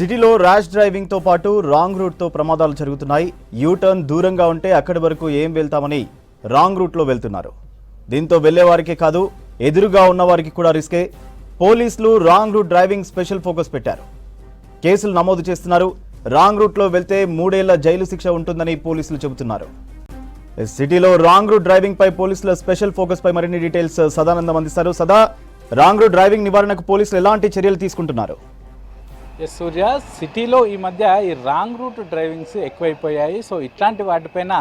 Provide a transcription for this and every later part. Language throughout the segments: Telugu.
సిటీలో ర్యాష్ డ్రైవింగ్తో పాటు రాంగ్ రూట్తో ప్రమాదాలు జరుగుతున్నాయి. యూటర్న్ దూరంగా ఉంటే అక్కడి వరకు ఏం వెళ్తామని రాంగ్ రూట్లో వెళ్తున్నారు. దీంతో వెళ్ళేవారికే కాదు ఎదురుగా ఉన్నవారికి కూడా రిస్కే. పోలీసులు wrong route driving special focus పెట్టారు. కేసులు నమోదు చేస్తున్నారు. రాంగ్ రూట్లో వెళ్తే మూడేళ్ళ జైలు శిక్ష ఉంటుందని పోలీసులు చెబుతున్నారు. సిటీలో రాంగ్ రూట్ డ్రైవింగ్ పై పోలీసుల స్పెషల్ ఫోకస్ పై మరిన్ని డీటెయిల్స్ సదానందం అందిస్తారు. సదా రాంగ్ రూట్ డ్రైవింగ్ నివారణకు పోలీసులు ఎలాంటి చర్యలు తీసుకుంటున్నారు? ఎస్ సూర్య సిటీలో ఈ మధ్య ఈ రాంగ్ రూట్ డ్రైవింగ్స్ ఎక్కువైపోయాయి. సో ఇట్లాంటి వాటిపైన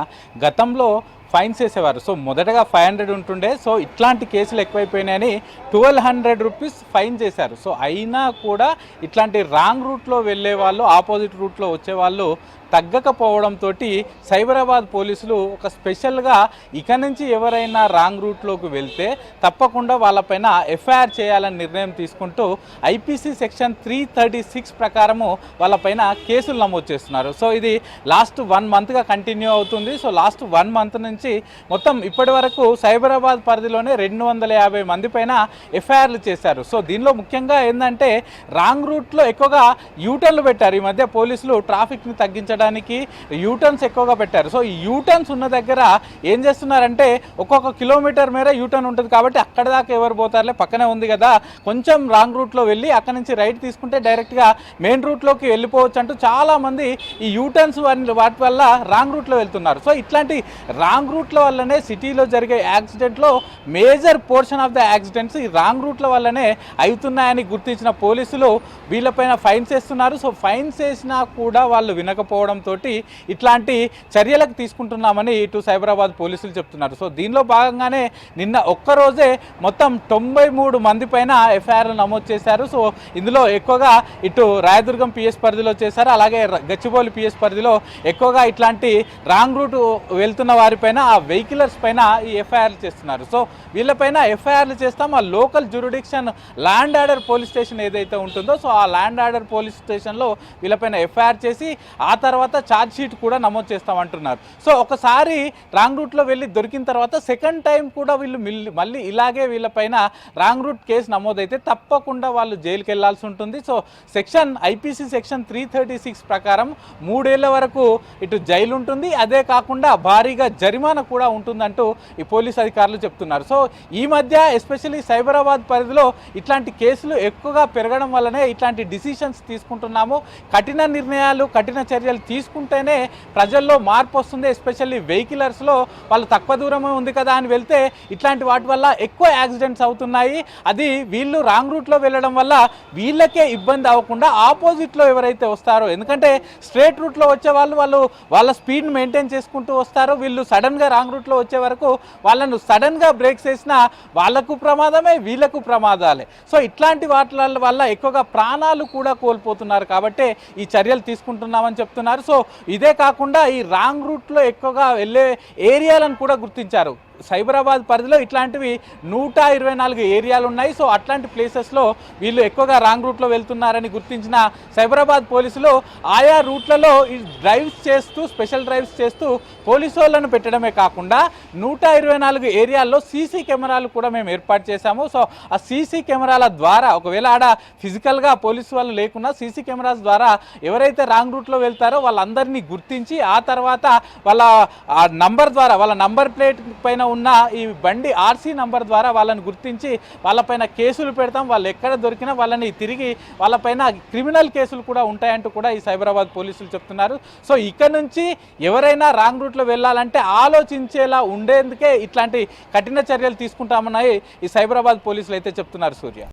గతంలో ఫైన్స్ వేసేవారు సో మొదటగా ఫైవ్ హండ్రెడ్ ఉంటుండే. సో ఇట్లాంటి కేసులు ఎక్కువైపోయినాయని ట్వెల్వ్ హండ్రెడ్ రూపీస్ ఫైన్ చేశారు. సో అయినా కూడా ఇట్లాంటి రాంగ్ రూట్లో వెళ్ళే వాళ్ళు ఆపోజిట్ రూట్లో వచ్చే వాళ్ళు తగ్గకపోవడంతో సైబరాబాద్ పోలీసులు ఒక స్పెషల్గా ఇక నుంచి ఎవరైనా రాంగ్ రూట్లోకి వెళ్తే తప్పకుండా వాళ్ళపైన ఎఫ్ఐఆర్ చేయాలని నిర్ణయం తీసుకుంటూ IPC section three thirty six ప్రకారము వాళ్ళపైన కేసులు నమోదు చేస్తున్నారు. సో ఇది లాస్ట్ వన్ మంత్గా కంటిన్యూ అవుతుంది. సో లాస్ట్ వన్ మంత్ నుంచి మొత్తం ఇప్పటి వరకు సైబరాబాద్ పరిధిలోనే రెండు వందల యాభై మంది పైన ఎఫ్ఐఆర్లు చేశారు. సో దీనిలో ముఖ్యంగా ఏంటంటే రాంగ్ రూట్లో ఎక్కువగా యూటర్న్లు పెట్టారు. ఈ మధ్య పోలీసులు ట్రాఫిక్ని తగ్గించడానికి యూటర్న్స్ ఎక్కువగా పెట్టారు. సో ఈ యూటర్న్స్ ఉన్న దగ్గర ఏం చేస్తున్నారంటే ఒక్కొక్క కిలోమీటర్ మేర యూటర్న్ ఉంటుంది కాబట్టి అక్కడ దాకా ఎవరు పోతారులే పక్కనే ఉంది కదా. కొంచెం రాంగ్ రూట్లో వెళ్ళి అక్కడ నుంచి రైట్ తీసుకుంటే డైరెక్ట్గా మెయిన్ రూట్లోకి వెళ్ళిపోవచ్చు అంటూ చాలామంది ఈ యూటర్న్స్ వాటి వల్ల రాంగ్ రూట్లో వెళ్తున్నారు. సో ఇట్లాంటి రాంగ్ రాంగ్ రూట్ల వల్లనే సిటీలో జరిగే యాక్సిడెంట్లో major portion of the accidents ఈ రాంగ్ రూట్ల వల్లనే అవుతున్నాయని గుర్తించిన పోలీసులు వీళ్ళపైన ఫైన్స్ వేస్తున్నారు. సో ఫైన్స్ వేసినా కూడా వాళ్ళు వినకపోవడంతో ఇట్లాంటి చర్యలకు తీసుకుంటున్నామని ఇటు సైబరాబాద్ పోలీసులు చెప్తున్నారు. సో దీనిలో భాగంగానే నిన్న ఒక్కరోజే మొత్తం తొంభై మూడు మంది పైన ఎఫ్ఐఆర్లు నమోదు చేశారు. సో ఇందులో ఎక్కువగా ఇటు రాయదుర్గం పిఎస్ పరిధిలో చేశారు. అలాగే గచ్చిబౌలి పిఎస్ పరిధిలో ఎక్కువగా ఇట్లాంటి రాంగ్ రూట్ వెళ్తున్న వారిపైన ఆ వెహికలర్స్ పైన ఈ ఎఫ్ఐఆర్లు చేస్తున్నారు. సో వీళ్ళపైన ఎఫ్ఐఆర్లు చేస్తాం. ఆ local jurisdiction law and order police station ఏదైతే ఉంటుందో సో ఆ ల్యాండ్ ఆర్డర్ పోలీస్ స్టేషన్లో వీళ్ళపైన ఎఫ్ఐఆర్ చేసి ఆ తర్వాత ఛార్జ్ షీట్ కూడా నమోదు చేస్తామంటున్నారు సో ఒకసారి రాంగ్ రూట్లో వెళ్ళి దొరికిన తర్వాత సెకండ్ టైం కూడా వీళ్ళు మళ్ళీ ఇలాగే వీళ్ళపైన రాంగ్ రూట్ కేసు నమోదైతే తప్పకుండా వాళ్ళు జైలుకి వెళ్ళాల్సి ఉంటుంది. So section IPC section three thirty six ప్రకారం మూడేళ్ళ వరకు ఇటు జైలు ఉంటుంది అదే కాకుండా భారీగా జరిమానా కూడా ఉంటుందంటూ ఈ పోలీస్ అధికారులు చెప్తున్నారు. సో ఈ మధ్య ఎస్పెషల్లీ సైబరాబాద్ పరిధిలో ఇట్లాంటి కేసులు ఎక్కువగా పెరగడం వల్లనే ఇట్లాంటి డిసిషన్స్ తీసుకుంటున్నాము. కఠిన నిర్ణయాలు కఠిన చర్యలు తీసుకుంటేనే ప్రజల్లో మార్పు వస్తుంది. ఎస్పెషల్లీ వెహికలర్స్లో వాళ్ళు తక్కువ దూరమే ఉంది కదా అని వెళ్తే ఇట్లాంటి వాటి వల్ల ఎక్కువ యాక్సిడెంట్స్ అవుతున్నాయి. అది వీళ్ళు రాంగ్ రూట్లో వెళ్ళడం వల్ల వీళ్ళకే ఇబ్బంది అవ్వకుండా ఆపోజిట్లో ఎవరైతే వస్తారో ఎందుకంటే స్ట్రేట్ రూట్లో వచ్చే వాళ్ళు వాళ్ళు వాళ్ళ స్పీడ్ మెయింటైన్ చేసుకుంటూ వస్తారు. వీళ్ళు సడన్ సడన్గా రాంగ్ రూట్లో వచ్చే వరకు వాళ్ళను సడన్గా బ్రేక్స్ వేసినా వాళ్ళకు ప్రమాదమే వీళ్ళకు ప్రమాదాలే. సో ఇట్లాంటి వాటి వల్ల ఎక్కువగా ప్రాణాలు కూడా కోల్పోతున్నారు కాబట్టి ఈ చర్యలు తీసుకుంటున్నామని చెప్తున్నారు. సో ఇదే కాకుండా ఈ రాంగ్ రూట్లో ఎక్కువగా వెళ్ళే ఏరియాలను కూడా గుర్తించారు. సైబరాబాద్ పరిధిలో ఇట్లాంటివి నూట ఇరవై నాలుగు ఏరియాలు ఉన్నాయి. సో అట్లాంటి ప్లేసెస్లో వీళ్ళు ఎక్కువగా రాంగ్ రూట్లో వెళ్తున్నారని గుర్తించిన సైబరాబాద్ పోలీసులు ఆయా రూట్లలో ఈ డ్రైవ్స్ చేస్తూ స్పెషల్ డ్రైవ్స్ చేస్తూ పోలీసు వాళ్ళను పెట్టడమే కాకుండా నూట ఇరవై నాలుగు ఏరియాల్లో సీసీ కెమెరాలు కూడా మేము ఏర్పాటు చేశాము. సో ఆ సీసీ కెమెరాల ద్వారా ఒకవేళ ఆడ ఫిజికల్గా పోలీసు వాళ్ళు లేకున్నా సీసీ కెమెరాస్ ద్వారా ఎవరైతే రాంగ్ రూట్లో వెళ్తారో వాళ్ళందరినీ గుర్తించి ఆ తర్వాత వాళ్ళ నంబర్ ద్వారా వాళ్ళ నంబర్ ప్లేట్ పైన ఉన్న ఈ బండి ఆర్సీ నంబర్ ద్వారా వాళ్ళని గుర్తించి వాళ్ళపైన కేసులు పెడతాం వాళ్ళు ఎక్కడ దొరికినా వాళ్ళని తిరిగి వాళ్ళపైన క్రిమినల్ కేసులు కూడా ఉంటాయంటూ కూడా ఈ సైబరాబాద్ పోలీసులు చెప్తున్నారు. సో ఇక్కడ నుంచి ఎవరైనా రాంగ్ రూట్లో వెళ్ళాలంటే ఆలోచించేలా ఉండేందుకే ఇట్లాంటి కఠిన చర్యలు తీసుకుంటామన్నాయి ఈ సైబరాబాద్ పోలీసులు అయితే చెప్తున్నారు సూర్య.